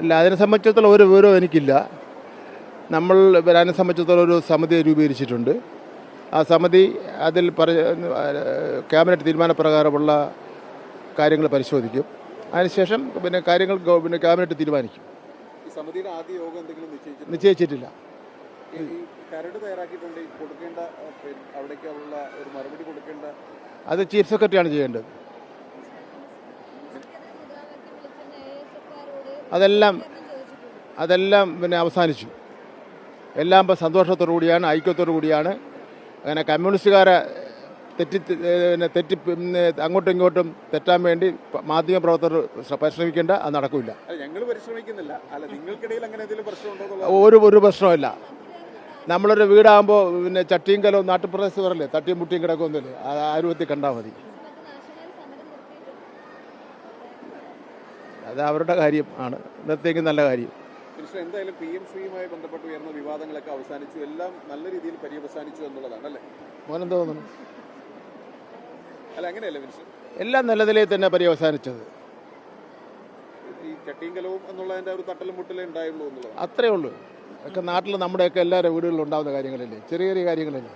അല്ല അതിനെ സംബന്ധിച്ചിടത്തോളം ഒരു വിവരവും എനിക്കില്ല. നമ്മൾ അതിനെ സംബന്ധിച്ചിടത്തോളം ഒരു സമിതി രൂപീകരിച്ചിട്ടുണ്ട്. ആ സമിതി അതിൽ പറ ക്യാബിനറ്റ് തീരുമാനപ്രകാരമുള്ള കാര്യങ്ങൾ പരിശോധിക്കും. അതിനുശേഷം പിന്നെ കാര്യങ്ങൾ പിന്നെ ക്യാബിനറ്റ് തീരുമാനിക്കും. സമിതിയുടെ ആദ്യ യോഗം എന്തെങ്കിലും നിശ്ചയിച്ചു നിശ്ചയിച്ചിട്ടില്ല. കരട് തയ്യാറാക്കിയിട്ടുണ്ട്. കൊടുക്കേണ്ട അവിടേക്കുള്ള ഒരു മറുപടി കൊടുക്കേണ്ട അത് ചീഫ് സെക്രട്ടറിയാണ് ചെയ്യേണ്ടത്. അതെല്ലാം അതെല്ലാം പിന്നെ അവസാനിച്ചു. എല്ലാം ഇപ്പോൾ സന്തോഷത്തോടു കൂടിയാണ് ഐക്യത്തോടു കൂടിയാണ്. അങ്ങനെ കമ്മ്യൂണിസ്റ്റുകാരെ തെറ്റി പിന്നെ തെറ്റി പിന്നെ അങ്ങോട്ടും ഇങ്ങോട്ടും തെറ്റാൻ വേണ്ടി മാധ്യമ പ്രവർത്തകർ പരിശ്രമിക്കേണ്ട അത് നടക്കില്ല ഞങ്ങൾ പരിശ്രമിക്കുന്നില്ല. അല്ല നിങ്ങൾക്കിടയിൽ അങ്ങനെ എന്തെങ്കിലും ഒരു ഒരു പ്രശ്നമില്ല നമ്മളൊരു വീടാകുമ്പോൾ പിന്നെ ചട്ടിയും കലവും നാട്ടുപ്രദേശത്ത് പറയല്ലേ തട്ടിയും മുട്ടിയും കിടക്കൊന്നുമില്ലേ ആ കണ്ടാൽ മതി. അത് അവരുടെ കാര്യം ആണ്. ഇന്നത്തേക്ക് നല്ല കാര്യം. മിനിസ്റ്റർ എന്തായാലും പി എം ശ്രീയുമായി ബന്ധപ്പെട്ട് ഉയർന്ന വിവാദങ്ങളൊക്കെ അവസാനിച്ചു. എല്ലാം നല്ല രീതിയിൽ പര്യവസാനിച്ചു എന്നുള്ളതാണ് അല്ലേ? മോനെന്ത് തോന്നുന്നു? അല്ല അങ്ങനെയല്ലേ മിനിസ്റ്റർ? എല്ലാം നല്ല നിലയിൽ തന്നെ പര്യവസാനിച്ചത്. ഈ ചട്ടിയങ്കലവും എന്നുള്ളതിന്റെ ഒരു തട്ടലും മുട്ടലേ ഉണ്ടായുള്ളൂ എന്നുള്ളത് അത്രേ ഉള്ളൂ. ഒക്കെ നാട്ടിൽ നമ്മുടെയൊക്കെ എല്ലാവരുടെ വീടുകളിലും ഉണ്ടാകുന്ന കാര്യങ്ങളല്ലേ? ചെറിയ ചെറിയ കാര്യങ്ങളല്ലേ?